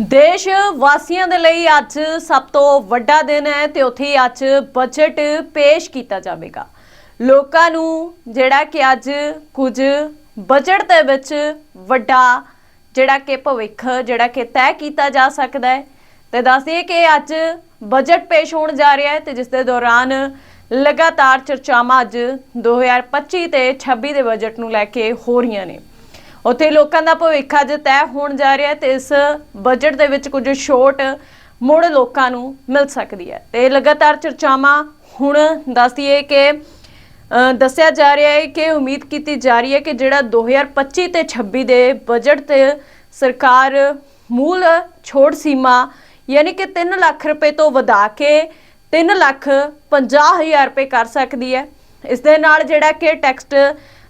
ਦੇਸ਼ ਵਾਸੀਆਂ ਦੇ ਲਈ ਅੱਜ ਸਭ ਤੋਂ ਵੱਡਾ ਦਿਨ ਹੈ ਤੇ ਉੱਥੇ ਹੀ ਅੱਜ ਬਜਟ ਪੇਸ਼ ਕੀਤਾ ਜਾਵੇਗਾ। ਲੋਕਾਂ ਨੂੰ ਜਿਹੜਾ ਕਿ ਅੱਜ ਕੁਝ ਬਜਟ ਦੇ ਵਿੱਚ ਵੱਡਾ ਜਿਹੜਾ ਕਿ ਭਵਿੱਖ, ਜਿਹੜਾ ਕਿ ਤੈਅ ਕੀਤਾ ਜਾ ਸਕਦਾ ਹੈ। ਤੇ ਦੱਸ ਦਈਏ ਕਿ ਅੱਜ ਬਜਟ ਪੇਸ਼ ਹੋਣ ਜਾ ਰਿਹਾ ਹੈ ਤੇ ਜਿਸ ਦੇ ਦੌਰਾਨ ਲਗਾਤਾਰ ਚਰਚਾਵਾਂ ਅੱਜ 2025 ਤੇ 26 ਦੇ ਬਜਟ ਨੂੰ ਲੈ ਕੇ ਹੋ ਰਹੀਆਂ ਨੇ। ਉੱਥੇ ਲੋਕਾਂ ਦਾ ਭਵਿੱਖ ਅੱਜ ਤੈਅ ਹੋਣ ਜਾ ਰਿਹਾ ਹੈ ਤੇ ਇਸ ਬਜਟ ਦੇ ਵਿੱਚ ਕੁਝ ਛੋਟ ਮੁੜ ਲੋਕਾਂ ਨੂੰ ਮਿਲ ਸਕਦੀ ਹੈ। ਤੇ ਲਗਾਤਾਰ ਚਰਚਾਵਾਂ ਹੁਣ ਦੱਸਦੀ ਹੈ ਕਿ ਦੱਸਿਆ ਜਾ ਰਿਹਾ ਹੈ ਕਿ ਉਮੀਦ ਕੀਤੀ ਜਾ ਰਹੀ ਹੈ ਕਿ ਜਿਹੜਾ 2025 ਤੇ 26 ਦੇ ਬਜਟ ਤੇ ਸਰਕਾਰ ਮੂਲ ਛੋੜ ਸੀਮਾ ਯਾਨੀ ਕਿ 3 ਲੱਖ ਰੁਪਏ ਤੋਂ ਵਧਾ ਕੇ 3 ਲੱਖ 50 ਹਜ਼ਾਰ ਰੁਪਏ ਕਰ ਸਕਦੀ ਹੈ। ਇਸ ਦੇ ਨਾਲ ਜਿਹੜਾ ਕਿ ਟੈਕਸਟ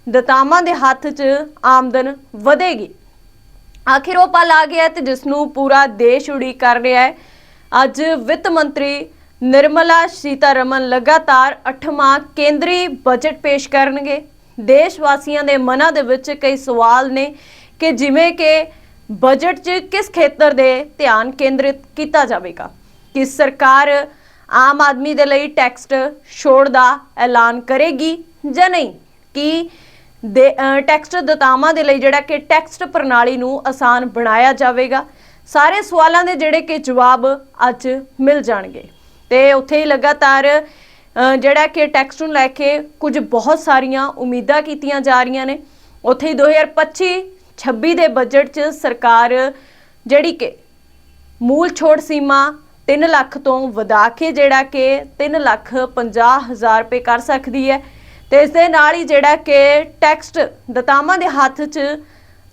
ਦਤਾਵਾਂ ਦੇ ਹੱਥ 'ਚ ਆਮਦਨ ਵਧੇਗੀ। ਆਖਿਰ ਉਹ ਪਲ ਆ ਗਿਆ ਤੇ ਜਿਸ ਨੂੰ ਪੂਰਾ ਦੇਸ਼ ਉਡੀਕ ਕਰ ਰਿਹਾ ਹੈ। ਅੱਜ ਵਿੱਤ ਮੰਤਰੀ ਨਿਰਮਲਾ ਸੀਤਾਰਮਨ ਲਗਾਤਾਰ 8ਵਾਂ ਕੇਂਦਰੀ ਬਜਟ ਪੇਸ਼ ਕਰਨਗੇ। ਦੇਸ਼ ਵਾਸੀਆਂ ਦੇ ਮਨਾਂ ਦੇ ਵਿੱਚ ਕਈ ਸਵਾਲ ਨੇ ਕਿ ਜਿਵੇਂ ਕਿ ਬਜਟ 'ਚ ਕਿਸ ਖੇਤਰ ਦੇ ਧਿਆਨ ਕੇਂਦਰਿਤ ਕੀਤਾ ਜਾਵੇਗਾ? ਕਿ ਸਰਕਾਰ ਆਮ ਆਦਮੀ ਦੇ ਲਈ ਟੈਕਸਟ ਛੋੜ ਦਾ ਐਲਾਨ ਕਰੇਗੀ ਜਾਂ ਨਹੀਂ? ਕਿ ਦੇ ਟੈਕਸਟ ਦਤਾਵਾਂ ਦੇ ਲਈ ਜਿਹੜਾ ਕਿ ਟੈਕਸਟ ਪ੍ਰਣਾਲੀ ਨੂੰ ਆਸਾਨ ਬਣਾਇਆ ਜਾਵੇਗਾ। ਸਾਰੇ ਸਵਾਲਾਂ ਦੇ ਜਿਹੜੇ ਕਿ ਜਵਾਬ ਅੱਜ ਮਿਲ ਜਾਣਗੇ। ਤੇ ਉੱਥੇ ਹੀ ਲਗਾਤਾਰ ਜਿਹੜਾ ਕਿ ਟੈਕਸਟ ਨੂੰ ਲੈ ਕੇ ਕੁਝ ਬਹੁਤ ਸਾਰੀਆਂ ਉਮੀਦਾਂ ਕੀਤੀਆਂ ਜਾ ਰਹੀਆਂ ਨੇ। ਉੱਥੇ ਹੀ 2025 26 ਦੇ ਬਜਟ 'ਚ ਸਰਕਾਰ ਜਿਹੜੀ ਕਿ ਮੂਲ ਛੋੜ ਸੀਮਾ 3 ਲੱਖ ਤੋਂ ਵਧਾ ਕੇ ਜਿਹੜਾ ਕਿ 3 ਲੱਖ 50 ਹਜ਼ਾਰ ਰੁਪਏ ਕਰ ਸਕਦੀ ਹੈ। ਤੇ ਇਸ ਦੇ ਨਾਲ ਹੀ ਜਿਹੜਾ ਕਿ ਟੈਕਸਟ ਦਤਾਵਾਂ ਦੇ ਹੱਥ 'ਚ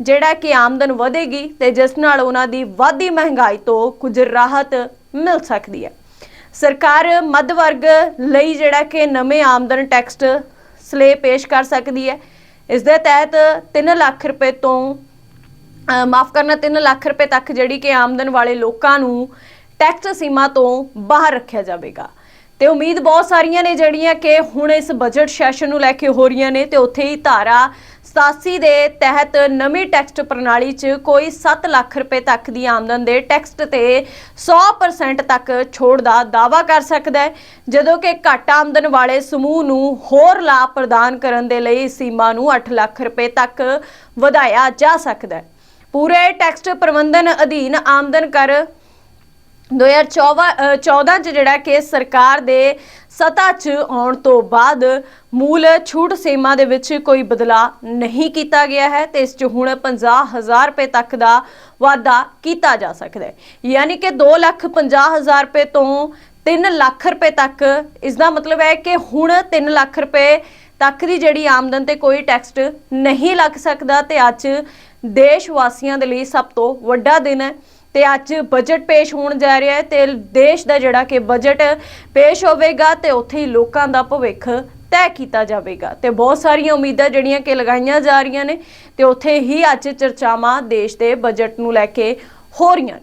ਜਿਹੜਾ ਕਿ ਆਮਦਨ ਵਧੇਗੀ ਤੇ ਜਿਸ ਨਾਲ ਉਹਨਾਂ ਦੀ ਵਾਧੀ ਮਹਿੰਗਾਈ ਤੋਂ ਕੁਝ ਰਾਹਤ ਮਿਲ ਸਕਦੀ ਹੈ। ਸਰਕਾਰ ਮੱਧ ਵਰਗ ਲਈ ਜਿਹੜਾ ਕਿ ਨਵੇਂ ਆਮਦਨ ਟੈਕਸਟ ਸਲੇ ਪੇਸ਼ ਕਰ ਸਕਦੀ ਹੈ। ਇਸ ਦੇ ਤਹਿਤ 3 ਲੱਖ ਰੁਪਏ ਤੋਂ ਮਾਫ ਕਰਨਾ 3 ਲੱਖ ਰੁਪਏ ਤੱਕ ਜਿਹੜੀ ਕਿ ਆਮਦਨ ਵਾਲੇ ਲੋਕਾਂ ਨੂੰ ਟੈਕਸ ਸੀਮਾ ਤੋਂ ਬਾਹਰ ਰੱਖਿਆ ਜਾਵੇਗਾ। ਤੇ ਉਮੀਦ ਬਹੁਤ ਸਾਰੀਆਂ ਨੇ ਜਿਹੜੀਆਂ ਕਿ ਹੁਣ ਇਸ ਬਜਟ ਸੈਸ਼ਨ ਨੂੰ ਲੈ ਕੇ ਹੋ ਰਹੀਆਂ ਨੇ ਤੇ ਉੱਥੇ ਹੀ ਧਾਰਾ 87 ਦੇ ਤਹਿਤ ਨਵੀਂ ਟੈਕਸਟ ਪ੍ਰਣਾਲੀ 'ਚ ਕੋਈ 7 ਲੱਖ ਰੁਪਏ ਤੱਕ ਦੀ ਆਮਦਨ ਦੇ ਟੈਕਸਟ ਤੇ 100% ਤੱਕ ਛੋੜ ਦਾ ਦਾਵਾ ਕਰ ਸਕਦਾ ਹੈ। ਜਦੋਂ ਕਿ ਘੱਟ ਆਮਦਨ ਵਾਲੇ ਸਮੂਹ ਨੂੰ ਹੋਰ ਲਾਭ ਪ੍ਰਦਾਨ ਕਰਨ ਦੇ ਲਈ ਸੀਮਾ ਨੂੰ 8 ਲੱਖ ਰੁਪਏ ਤੱਕ ਵਧਾਇਆ ਜਾ ਸਕਦਾ ਹੈ। ਪੂਰੇ ਟੈਕਸਟ ਪ੍ਰਬੰਧਨ ਅਧੀਨ ਆਮਦਨ ਕਰ 2014 14 ਚ ਜਿਹੜਾ ਕਿ ਸਰਕਾਰ ਦੇ ਸਤਾ 'ਚ ਆਉਣ ਤੋਂ ਬਾਅਦ ਮੂਲ ਛੂਟ ਸੀਮਾ ਦੇ ਵਿੱਚ ਕੋਈ ਬਦਲਾਅ ਨਹੀਂ ਕੀਤਾ ਗਿਆ ਹੈ ਤੇ ਇਸ 'ਚ ਹੁਣ 50000 ਰੁਪਏ ਤੱਕ ਦਾ ਵਾਧਾ ਕੀਤਾ ਜਾ ਸਕਦਾ ਹੈ। ਯਾਨੀ ਕਿ 2 ਲੱਖ 50000 ਰੁਪਏ ਤੋਂ 3 ਲੱਖ ਰੁਪਏ ਤੱਕ, ਇਸ ਦਾ ਮਤਲਬ ਹੈ ਕਿ ਹੁਣ 3 ਲੱਖ ਰੁਪਏ ਤੱਕ ਦੀ ਜਿਹੜੀ ਆਮਦਨ ਤੇ ਕੋਈ ਟੈਕਸ ਨਹੀਂ ਲੱਗ ਸਕਦਾ ਤੇ ਅੱਜ ਦੇਸ਼ ਵਾਸੀਆਂ ਦੇ ਲਈ ਸਭ ਤੋਂ ਵੱਡਾ ਦਿਨ ਹੈ। ਤੇ ਅੱਜ ਬਜਟ ਪੇਸ਼ ਹੋਣ ਜਾ ਰਿਹਾ ਹੈ ਤੇ ਦੇਸ਼ ਦਾ ਜਿਹੜਾ ਕਿ ਬਜਟ ਪੇਸ਼ ਹੋਵੇਗਾ ਤੇ ਉੱਥੇ ਹੀ ਲੋਕਾਂ ਦਾ ਭਵਿੱਖ ਤੈਅ ਕੀਤਾ ਜਾਵੇਗਾ। ਤੇ ਬਹੁਤ ਸਾਰੀਆਂ ਉਮੀਦਾਂ ਜਿਹੜੀਆਂ ਕਿ ਲਗਾਈਆਂ ਜਾ ਰਹੀਆਂ ਨੇ ਤੇ ਉੱਥੇ ਹੀ ਅੱਜ ਚਰਚਾਵਾਂ ਦੇਸ਼ ਦੇ ਬਜਟ ਨੂੰ ਲੈ ਕੇ ਹੋ ਰਹੀਆਂ ਨੇ।